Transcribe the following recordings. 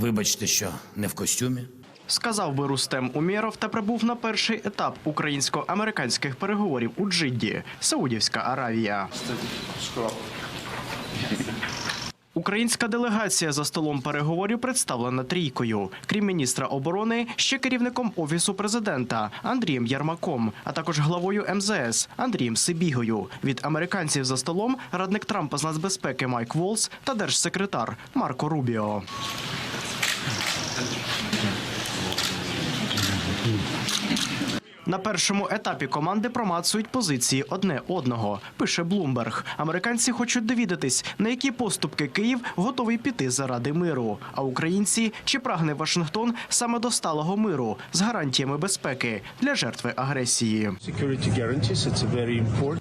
Вибачте, що не в костюмі. Сказав би Рустем Умєров та прибув на перший етап українсько-американських переговорів у Джидді, Саудівська Аравія. Українська делегація за столом переговорів представлена трійкою. Крім міністра оборони, ще керівником офісу президента Андрієм Ярмаком, а також главою МЗС Андрієм Сибігою. Від американців за столом радник Трампа з нацбезпеки Майк Волс та держсекретар Марко Рубіо. Mm. На першому етапі команди промацують позиції одне одного. Пише Блумберг. Американці хочуть довідатись, на які поступки Київ готовий піти заради миру. А українці чи прагне Вашингтон саме до сталого миру з гарантіями безпеки для жертви агресії.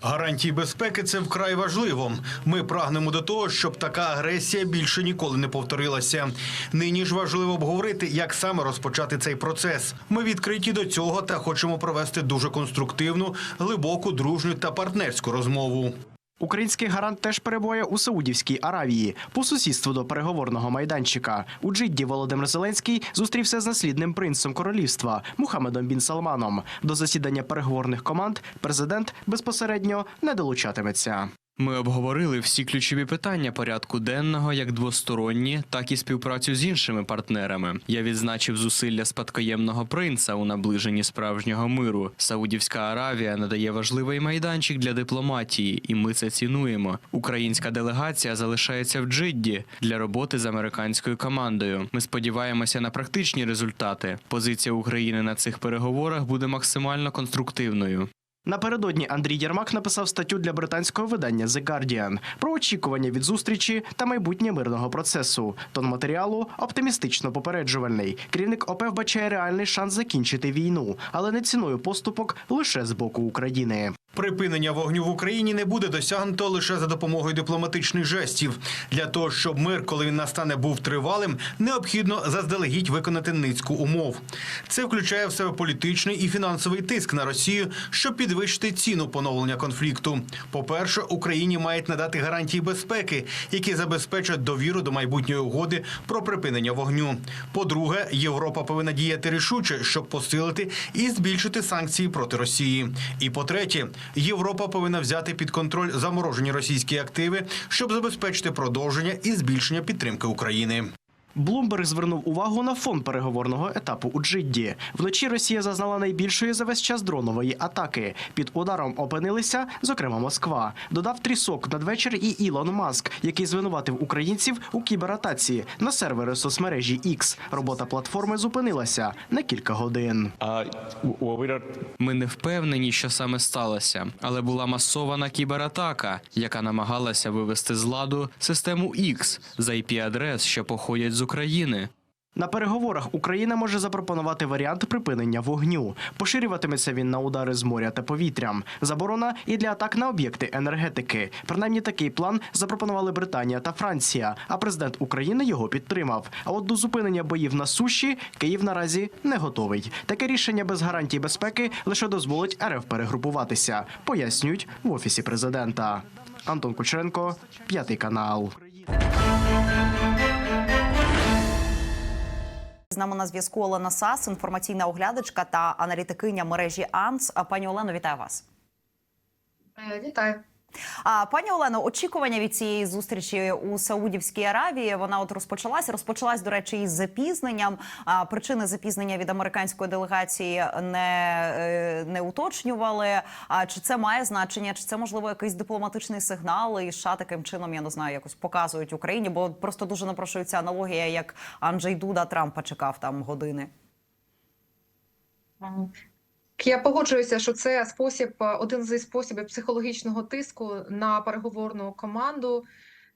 Гарантії безпеки це вкрай важливо. Ми прагнемо до того, щоб така агресія більше ніколи не повторилася. Нині ж важливо обговорити, як саме розпочати цей процес. Ми відкриті до цього та хочемо провести дуже конструктивну, глибоку, дружню та партнерську розмову. Український гарант теж перебуває у Саудівській Аравії по сусідству до переговорного майданчика. У Джидді Володимир Зеленський зустрівся з наслідним принцем королівства Мухаммедом Бін Салманом. До засідання переговорних команд президент безпосередньо не долучатиметься. Ми обговорили всі ключові питання порядку денного, як двосторонні, так і співпрацю з іншими партнерами. Я відзначив зусилля спадкоємного принца у наближенні справжнього миру. Саудівська Аравія надає важливий майданчик для дипломатії, і ми це цінуємо. Українська делегація залишається в Джидді для роботи з американською командою. Ми сподіваємося на практичні результати. Позиція України на цих переговорах буде максимально конструктивною. Напередодні Андрій Єрмак написав статтю для британського видання The Guardian про очікування від зустрічі та майбутнє мирного процесу. Тон матеріалу оптимістично попереджувальний. Керівник ОП вбачає реальний шанс закінчити війну, але не ціною поступок лише з боку України. Припинення вогню в Україні не буде досягнуто лише за допомогою дипломатичних жестів. Для того, щоб мир, коли він настане, був тривалим, необхідно заздалегідь виконати низку умов. Це включає в себе політичний і фінансовий тиск на Росію, щоб підвищити ціну поновлення конфлікту. По-перше, Україні мають надати гарантії безпеки, які забезпечать довіру до майбутньої угоди про припинення вогню. По-друге, Європа повинна діяти рішуче, щоб посилити і збільшити санкції проти Росії. І по-третє, Європа повинна взяти під контроль заморожені російські активи, щоб забезпечити продовження і збільшення підтримки України. Блумберг звернув увагу на фон переговорного етапу у Джидді. Вночі Росія зазнала найбільшої за весь час дронової атаки. Під ударом опинилися, зокрема, Москва. Додав трісок надвечір і Ілон Маск, який звинуватив українців у кібератаці на сервери соцмережі X. Робота платформи зупинилася на кілька годин. Ми не впевнені, що саме сталося, але була масована кібератака, яка намагалася вивести з ладу систему X з IP-адрес, що походять з України. На переговорах Україна може запропонувати варіант припинення вогню. Поширюватиметься він на удари з моря та повітрям. Заборона і для атак на об'єкти енергетики. Принаймні такий план запропонували Британія та Франція. А президент України його підтримав. А от до зупинення боїв на суші Київ наразі не готовий. Таке рішення без гарантій безпеки лише дозволить РФ перегрупуватися. Пояснюють в офісі президента. Антон Кучеренко, п'ятий канал. З нами на зв'язку Олена Сас, інформаційна оглядачка та аналітикиня мережі АНС. Пані Олено, вітаю вас. Е, Вітаю. А пані Олено, очікування від цієї зустрічі у Саудівській Аравії вона от розпочалась. Розпочалась, до речі, із запізненням. А причини запізнення від американської делегації не, е, не уточнювали. А чи це має значення? Чи це можливо якийсь дипломатичний сигнал? І США таким чином я не знаю, якось показують Україні, бо просто дуже напрошується аналогія, як Анджей Дуда Трампа чекав там години. Я погоджуюся, що це спосіб, один зі способів психологічного тиску на переговорну команду.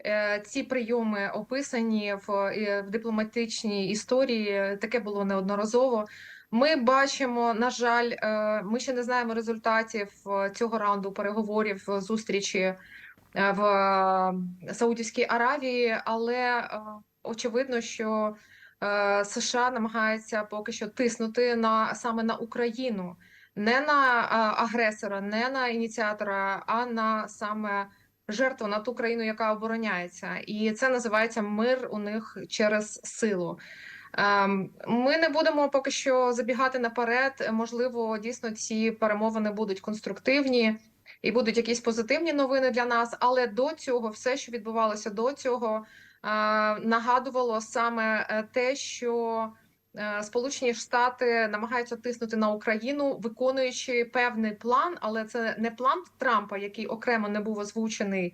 Е, Ці прийоми описані в, е, в дипломатичній історії. Таке було неодноразово. Ми бачимо, на жаль, е, ми ще не знаємо результатів е, цього раунду переговорів е, зустрічі е, в е, Саудівській Аравії, але е, очевидно, що е, США намагаються поки що тиснути на саме на Україну, не на агресора, не на ініціатора, а на саме жертву на ту країну, яка обороняється, і це називається мир у них через силу. Ем, Ми не будемо поки що забігати наперед. Можливо, дійсно ці перемовини будуть конструктивні і будуть якісь позитивні новини для нас. Але до цього, все, що відбувалося до цього, е, нагадувало саме е, те, що Сполучені Штати намагаються тиснути на Україну, виконуючи певний план, але це не план Трампа, який окремо не був озвучений.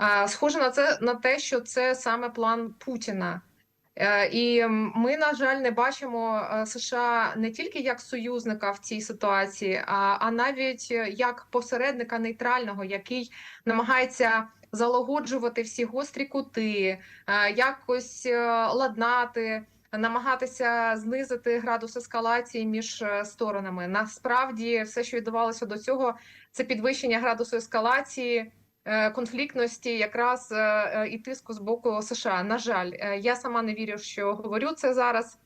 Е, Схоже на це на те, що це саме план Путіна. Е, І ми, на жаль, не бачимо е, США не тільки як союзника в цій ситуації, а, а навіть е, як посередника нейтрального, який намагається залагоджувати всі гострі кути, е, якось е, ладнати, намагатися знизити градус ескалації між е, сторонами. Насправді, все, що відбувалося до цього, це підвищення градусу ескалації е, конфліктності, якраз е, і тиску з боку США. На жаль, я сама не вірю, що говорю це зараз,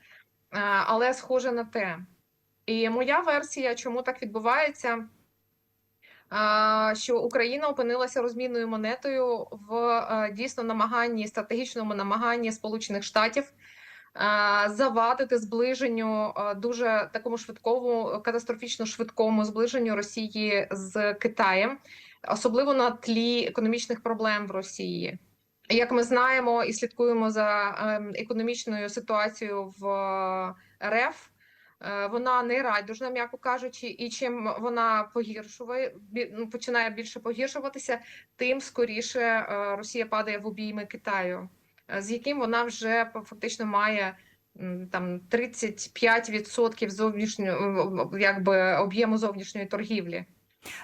але схоже на те. І моя версія, чому так відбувається, що Україна опинилася розмінною монетою в дійсно намаганні, стратегічному намаганні Сполучених Штатів завадити зближенню дуже такому швидкому, катастрофічно швидкому зближенню Росії з Китаєм, особливо на тлі економічних проблем в Росії. Як ми знаємо і слідкуємо за ем, економічною ситуацією в е, РФ, е, вона не райдужна, м'яко кажучи, і чим вона погіршує, ну, починає більше погіршуватися, тим скоріше е, Росія падає в обійми Китаю, з яким вона вже фактично має там 35% зовнішнього якби об'єму зовнішньої торгівлі.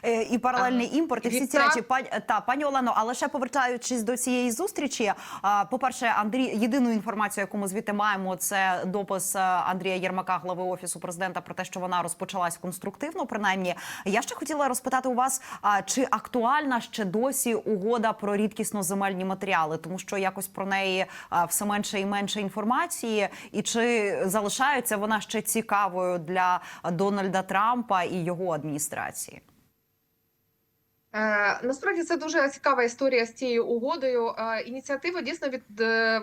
Е, І паралельний імпорт, і всі ці речі, пані та пані Олено, але ще повертаючись до цієї зустрічі. а, По-перше, Андрій, єдину інформацію, яку ми звідти маємо, це допис е, Андрія Єрмака, глави офісу президента, про те, що вона розпочалась конструктивно. Принаймні, я ще хотіла розпитати у вас, чи актуальна ще досі угода про рідкісно земельні матеріали, тому що якось про неї все менше і менше інформації, і чи залишається вона ще цікавою для Дональда Трампа і його адміністрації? Е, насправді це дуже цікава історія з цією угодою. Е, ініціатива дійсно від е,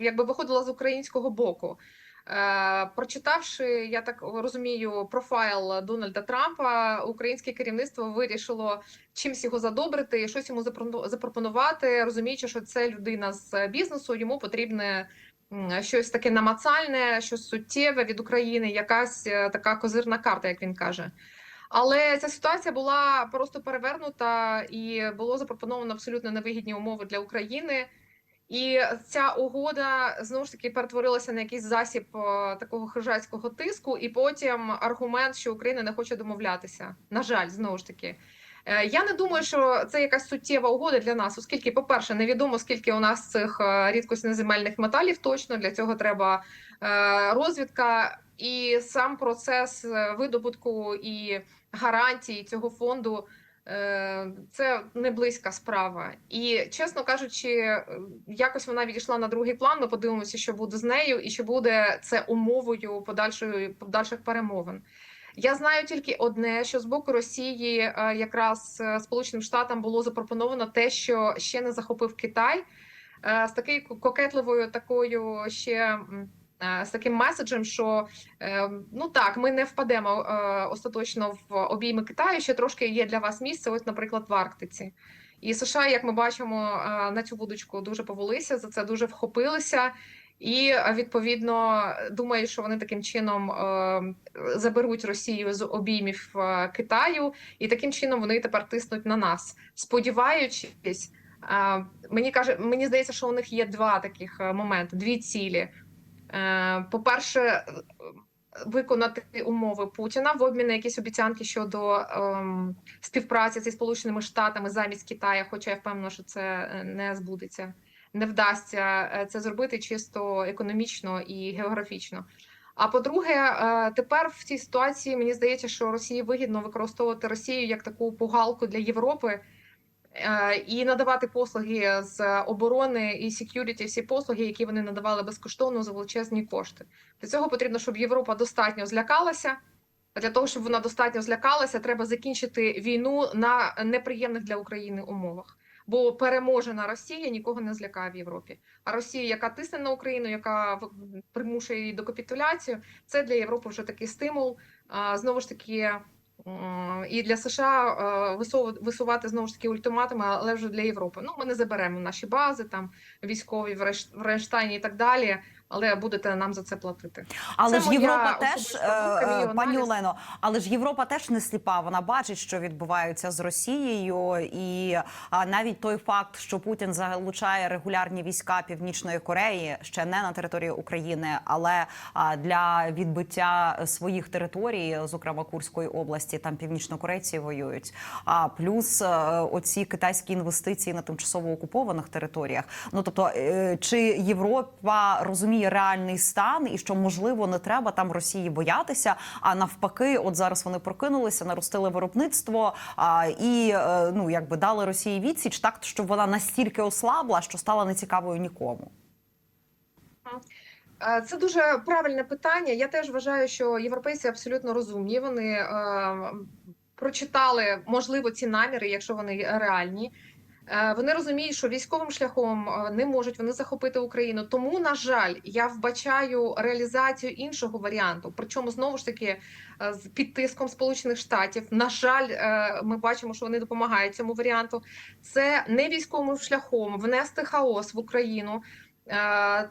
якби виходила з українського боку. Прочитавши, я так розумію, профайл Дональда Трампа, українське керівництво вирішило чимсь його задобрити, щось йому запропону- запропонувати, розуміючи, що це людина з бізнесу, йому потрібне щось таке намацальне, щось суттєве від України, якась така козирна карта, як він каже. Але ця ситуація була просто перевернута і було запропоновано абсолютно невигідні умови для України. І ця угода знову ж таки перетворилася на якийсь засіб е, такого хижацького тиску, і потім аргумент, що Україна не хоче домовлятися. На жаль, знову ж таки. Е, Я не думаю, що це якась суттєва угода для нас, оскільки, по-перше, невідомо скільки у нас цих е, земельних металів. Точно для цього треба розвідка і сам процес видобутку і гарантій цього фонду. е, Це не близька справа, і чесно кажучи, якось вона відійшла на другий план. Ми подивимося, що буде з нею, і чи буде це умовою подальшої подальших перемовин. Я знаю тільки одне: що з боку Росії, е, якраз е, Сполученим Штатам було запропоновано те, що ще не захопив Китай, з такою кокетливою такою ще. Е, З таким меседжем, що е, ну так, ми не впадемо е, остаточно в обійми Китаю. Ще трошки є для вас місце, ось, наприклад, в Арктиці. І США, як ми бачимо, на цю вудочку дуже повелися, за це дуже вхопилися. І відповідно думаю, що вони таким чином заберуть Росію з обіймів Китаю, і таким чином вони тепер тиснуть на нас, сподіваючись. Мені каже, мені здається, що у них є два таких моменти, дві цілі. Е, По-перше, виконати умови Путіна в обмін на якісь обіцянки щодо ем, співпраці зі Сполученими Штатами замість Китая, хоча я впевнена, що це е, не збудеться, не вдасться е, це зробити чисто економічно і географічно. А по-друге, тепер в цій ситуації мені здається, що Росії вигідно використовувати Росію як таку пугалку для Європи. Е, І надавати послуги з оборони і security, всі послуги, які вони надавали безкоштовно за величезні кошти. Для цього потрібно, щоб Європа достатньо злякалася. Для того, щоб вона достатньо злякалася, треба закінчити війну на неприємних для України умовах. бо переможена Росія нікого не злякає в Європі. А Росія, яка тисне на Україну, яка примушує її до капітуляції, це для Європи вже такий стимул. Знову ж таки, і для США е, висувати знову ж таки ультиматуми, але вже для Європи. Ну, ми не заберемо наші бази, там військові в Реш- і так далі, але будете нам за це платити. Але Це ж Європа теж, думка, е, пані. Олено, але ж Європа теж не сліпа. Вона бачить, що відбувається з Росією, і а, навіть той факт, що Путін залучає регулярні війська Північної Кореї, ще не на території України, але а, для відбиття своїх територій, зокрема Курської області, там північнокорейці воюють. А плюс е, оці китайські інвестиції на тимчасово окупованих територіях. Ну тобто, е, чи Європа розуміє реальний стан і що можливо не треба там Росії боятися? А навпаки, от зараз вони прокинулися, наростили виробництво а, і е, ну якби дали Росії відсіч, так щоб вона настільки ослабла, що стала нецікавою нікому. Е, Це дуже правильне питання. Я теж вважаю, що європейці абсолютно розумні. Вони е, прочитали можливо ці наміри, якщо вони реальні. Е, Вони розуміють, що військовим шляхом е, не можуть вони захопити Україну. Тому, на жаль, я вбачаю реалізацію іншого варіанту. Причому знову ж таки е, з під тиском Сполучених Штатів. На жаль, ми бачимо, що вони допомагають цьому варіанту. Це не військовим шляхом внести хаос в Україну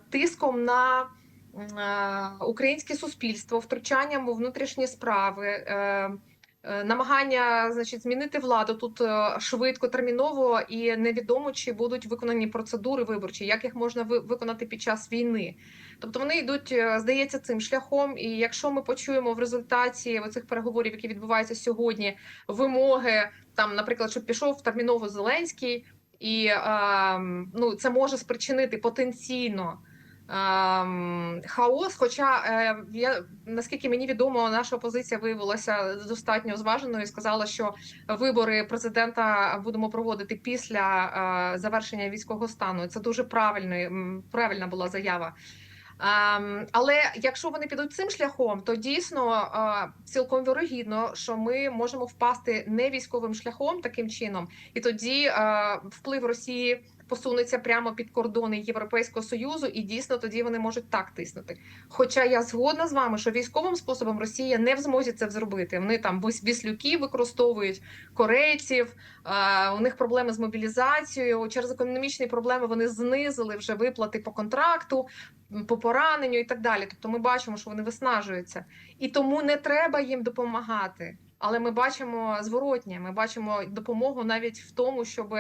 тиском на українське суспільство, втручанням у внутрішні справи. Е, Намагання, значить, змінити владу тут е, швидко, терміново і невідомо, чи будуть виконані процедури виборчі, як їх можна ви- виконати під час війни. Тобто вони йдуть, е, здається, цим шляхом. І якщо ми почуємо в результаті цих переговорів, які відбуваються сьогодні, вимоги там, наприклад, щоб пішов терміново Зеленський, і е, ну, це може спричинити потенційно. Хаос, хоча е, я наскільки мені відомо, наша опозиція виявилася достатньо зваженою і сказала, що вибори президента будемо проводити після е, завершення військового стану. Це дуже правильний, правильна була заява. Але якщо вони підуть цим шляхом, то дійсно е, цілком вірогідно, що ми можемо впасти не військовим шляхом таким чином, і тоді вплив Росії посунеться прямо під кордони Європейського союзу, і дійсно тоді вони можуть так тиснути. Хоча я згодна з вами, що військовим способом Росія не в змозі це зробити. Вони там віс- віслюки використовують корейців. е, У них проблеми з мобілізацією. Через економічні проблеми вони знизили вже виплати по контракту, по пораненню і так далі. Тобто, ми бачимо, що вони виснажуються, і тому не треба їм допомагати. Але ми бачимо зворотнє. Ми бачимо допомогу навіть в тому, щоб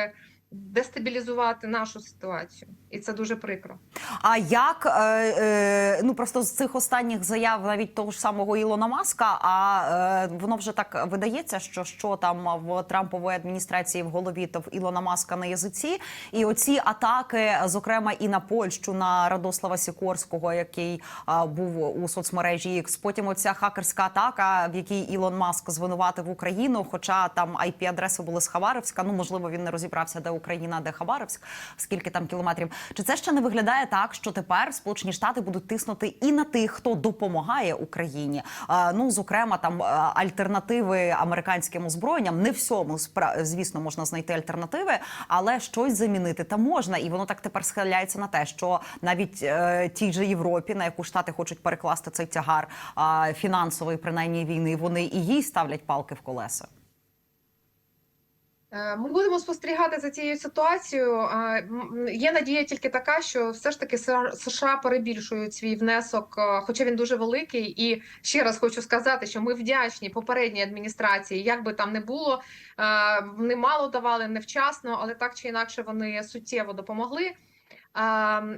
дестабілізувати нашу ситуацію, і це дуже прикро. А як е, е, ну просто з цих останніх заяв навіть того ж самого Ілона Маска, а е, воно вже так видається, що що там в Трампової адміністрації в голові то в Ілона Маска на язиці, і оці атаки, зокрема і на Польщу, на Радослава Сікорського, який а, був у соцмережі X. Потім оця хакерська атака, в якій Ілон Маск звинуватив Україну, хоча там IP-адреси були з Хабаровська. Ну можливо, він не розібрався, де Україна, де Хабаровськ, скільки там кілометрів. Чи це ще не виглядає так, що тепер Сполучені Штати будуть тиснути і на тих, хто допомагає Україні? Ну зокрема, там альтернативи американським озброєнням. Не всьому звісно можна знайти альтернативи, але щось замінити та можна, і воно так тепер схиляється на те, що навіть е, тій же Європі, на яку штати хочуть перекласти цей тягар а, фінансової, принаймні війни, вони і їй ставлять палки в колеса. Е, Ми будемо спостерігати за цією ситуацією. Е, Є надія тільки така, що все ж таки США перебільшують свій внесок, е, хоча він дуже великий. І ще раз хочу сказати, що ми вдячні попередній адміністрації, як би там не було, немало вони мало давали невчасно, але так чи інакше вони суттєво допомогли.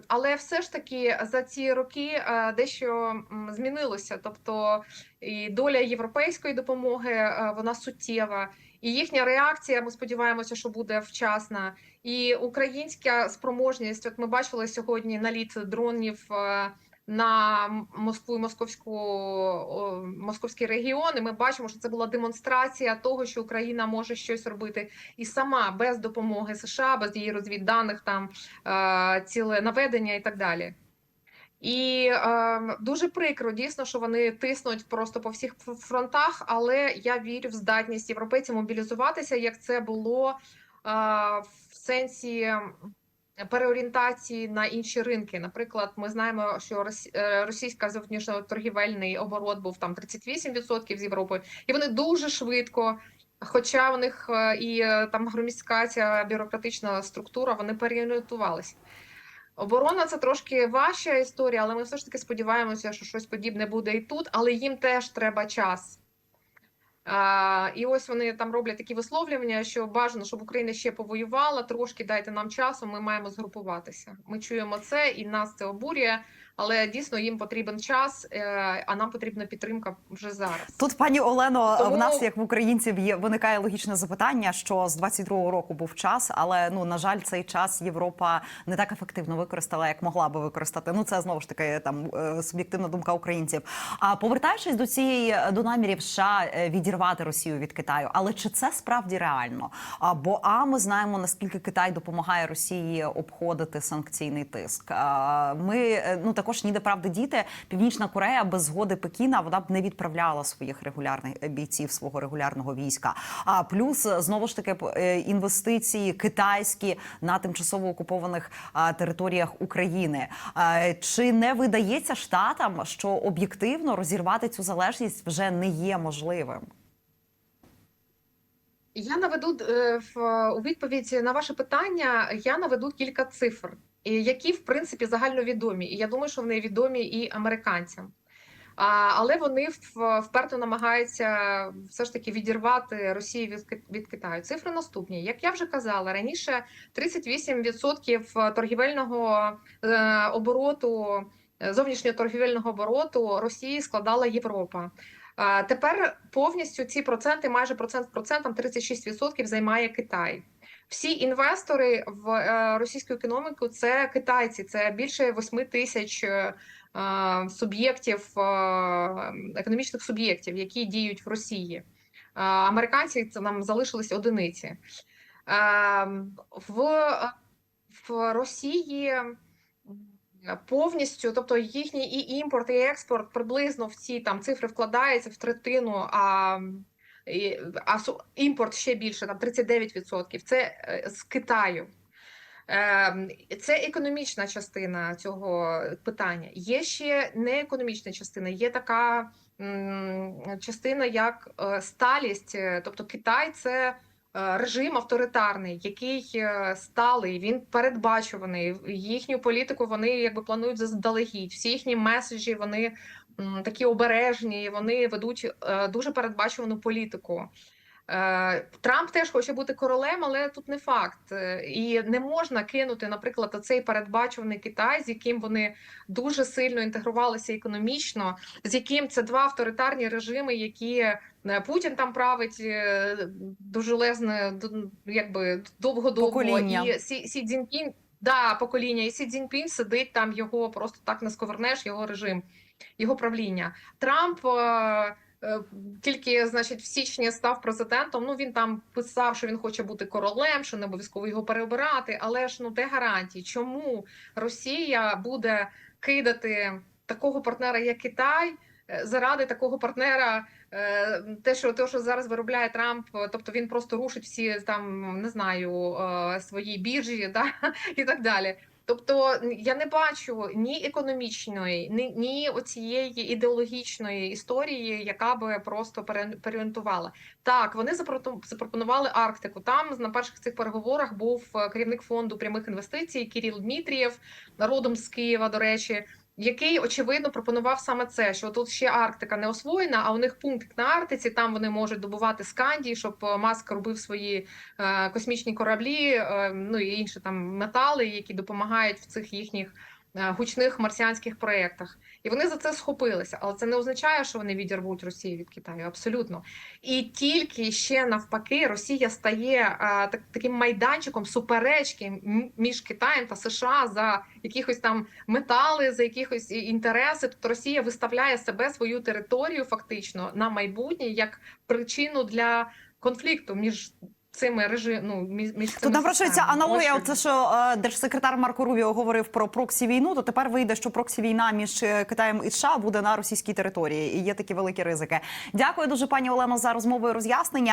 Але все ж таки за ці роки е, дещо змінилося. Тобто і доля європейської допомоги е, вона суттєва. І їхня реакція, ми сподіваємося, що буде вчасна. І українська спроможність, от ми бачили сьогодні наліт дронів е, на Москву і московську о, московський регіон. І ми бачимо, що це була демонстрація того, що Україна може щось робити і сама без допомоги США, без її розвідданих там е, ціле наведення і так далі. І е, дуже прикро, дійсно, що вони тиснуть просто по всіх фронтах, але я вірю в здатність європейців мобілізуватися, як це було е, в сенсі переорієнтації на інші ринки. Наприклад, ми знаємо, що е, російська зовнішньоторгівельний оборот був там 38% з Європи, і вони дуже швидко. Хоча у них е, і е, там громіська ця бюрократична структура, вони переорієнтувалися. Оборона це трошки важча історія, але ми все ж таки сподіваємося, що щось подібне буде і тут, але їм теж треба час. І ось вони там роблять такі висловлювання, що бажано, щоб Україна ще повоювала, трошки дайте нам часу, ми маємо згрупуватися. Ми чуємо це, і нас це обурює, але дійсно їм потрібен час, е, а нам потрібна підтримка вже зараз. Тут, пані Олено, Тому- в нас, як в українців, є виникає логічне запитання, що з 22-го року був час, але ну на жаль, цей час Європа не так ефективно використала, як могла би використати. Ну це знову ж таки там е, суб'єктивна думка українців. А повертаючись до цієї до намірів США е, відірвати Росію від Китаю, але чи це справді реально? А бо а ми знаємо наскільки Китай допомагає Росії обходити санкційний тиск. А, Ми е, ну також ніде правди діти. Північна Корея без згоди Пекіна вона б не відправляла своїх регулярних е, бійців свого регулярного війська. А плюс е, знову ж таки е, інвестиції китайські на тимчасово окупованих територіях України. Чи не видається штатам, що об'єктивно розірвати цю залежність вже не є можливим? Я наведу в у відповідь на ваше питання. Я наведу кілька цифр, які в принципі загальновідомі. І я думаю, що вони відомі і американцям. Але вони вперто намагаються все ж таки відірвати Росію від, від Китаю. Цифри наступні. Як я вже казала раніше, 38% торгівельного е, обороту, е, зовнішнього торгівельного обороту Росії складала Європа. Тепер повністю ці проценти, майже процент в процент, там 36% займає Китай. Всі інвестори в е, російську економіку це китайці, це більше 8 тисяч е, суб'єктів, е, економічних суб'єктів, які діють в Росії. Американці це нам залишились одиниці. В, в Росії повністю, тобто їхній і імпорт, і експорт приблизно в ці там цифри вкладається в третину, а, а імпорт ще більше, там 39%. Це е, з Китаю. Ем, Це економічна частина цього питання. Є ще не економічна частина, є така частина, як е, сталість. Тобто Китай це е, режим авторитарний, який сталий, він передбачуваний. Їхню політику вони якби планують заздалегідь. Всі їхні меседжі вони такі обережні, вони ведуть е, дуже передбачувану політику. Е, Трамп теж хоче бути королем, але тут не факт. Е, І не можна кинути, наприклад, оцей передбачуваний Китай, з яким вони дуже сильно інтегрувалися економічно, з яким це два авторитарні режими, які Путін там править дуже лезне, якби довго-довго. І Сі, Сі Цзіньпін, да, покоління, і Сі Цзіньпін сидить там, його просто так не сковернеш, його режим, його правління. Трамп. е, е, Тільки, значить, в січні став президентом. Ну він там писав, що він хоче бути королем, що не обов'язково його переобирати. Але ж ну де гарантії? Чому Росія буде кидати такого партнера, як Китай, е, заради такого партнера? Те, що те, що зараз виробляє Трамп, тобто він просто рушить всі там, не знаю, свої біржі, да і так далі. Тобто я не бачу ні економічної, ні, ні оцієї ідеологічної історії, яка би просто пере- переорієнтувала. Так, вони запропо- запропонували Арктику. Там на перших цих переговорах був е, керівник фонду прямих інвестицій Кирил Дмитрієв, народом з Києва, до речі. Який очевидно пропонував саме це, що тут ще Арктика не освоєна, а у них пункт на Арктиці. Там вони можуть добувати скандії, щоб е, Маск робив свої е, космічні кораблі, е, ну і інші там метали, які допомагають в цих їхніх гучних марсіанських проєктах. І вони за це схопилися, але це не означає, що вони відірвуть Росію від Китаю. Абсолютно. І тільки ще навпаки, Росія стає е, так, таким майданчиком суперечки між Китаєм та США за якихось там метали, за якихось інтереси. Тобто Росія виставляє себе свою територію фактично на майбутнє як причину для конфлікту між цими режим, ну, між, Тут напрошується аналогія. Оце що е, держсекретар Марко Рубіо говорив про проксі війну. То тепер вийде, що проксі війна між е, Китаєм і США буде на російській території, і є такі великі ризики. Дякую дуже, пані Олено, за розмову і роз'яснення.